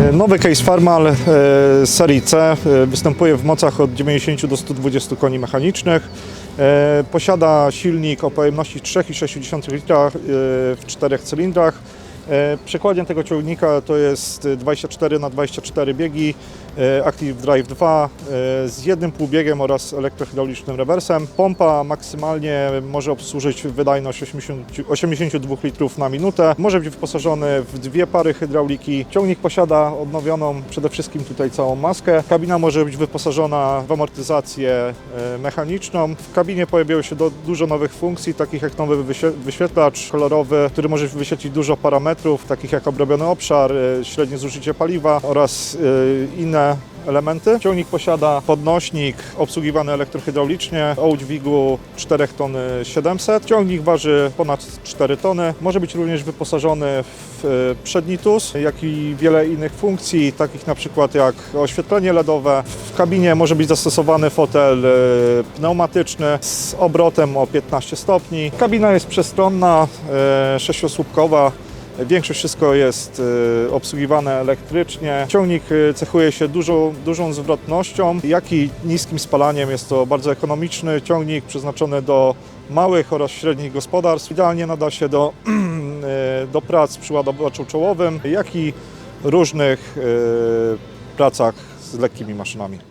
E, Nowy Case Farmal e, serii C e, występuje w mocach od 90 do 120 koni mechanicznych. Posiada silnik o pojemności 3,6 litra w czterech cylindrach. E, Przykładem tego ciągnika to jest 24 na 24 biegi e, Active Drive 2 e, z jednym półbiegiem oraz elektrohydraulicznym rewersem. Pompa maksymalnie może obsłużyć wydajność 80, 82 litrów na minutę. Może być wyposażony w dwie pary hydrauliki. Ciągnik posiada odnowioną przede wszystkim tutaj całą maskę. Kabina może być wyposażona w amortyzację mechaniczną. W kabinie pojawiło się dużo nowych funkcji, takich jak nowy wyświe- wyświetlacz kolorowy, który może wyświetlić dużo parametrów, takich jak obrobiony obszar, e, średnie zużycie paliwa oraz e, inne elementy. Ciągnik posiada podnośnik obsługiwany elektrohydraulicznie o udźwigu 4 tony 700. Ciągnik waży ponad 4 tony. Może być również wyposażony w e, przedni TUS, jak i wiele innych funkcji, takich na przykład jak oświetlenie LEDowe. W kabinie może być zastosowany fotel pneumatyczny z obrotem o 15 stopni. Kabina jest przestronna, sześciosłupkowa. Większość wszystko jest e, obsługiwane elektrycznie. Ciągnik e, cechuje się dużą, dużą zwrotnością, jak i niskim spalaniem. Jest to bardzo ekonomiczny ciągnik przeznaczony do małych oraz średnich gospodarstw. Idealnie nada się do, e, do prac przy ładowaczu czołowym, jak i różnych pracach z lekkimi maszynami.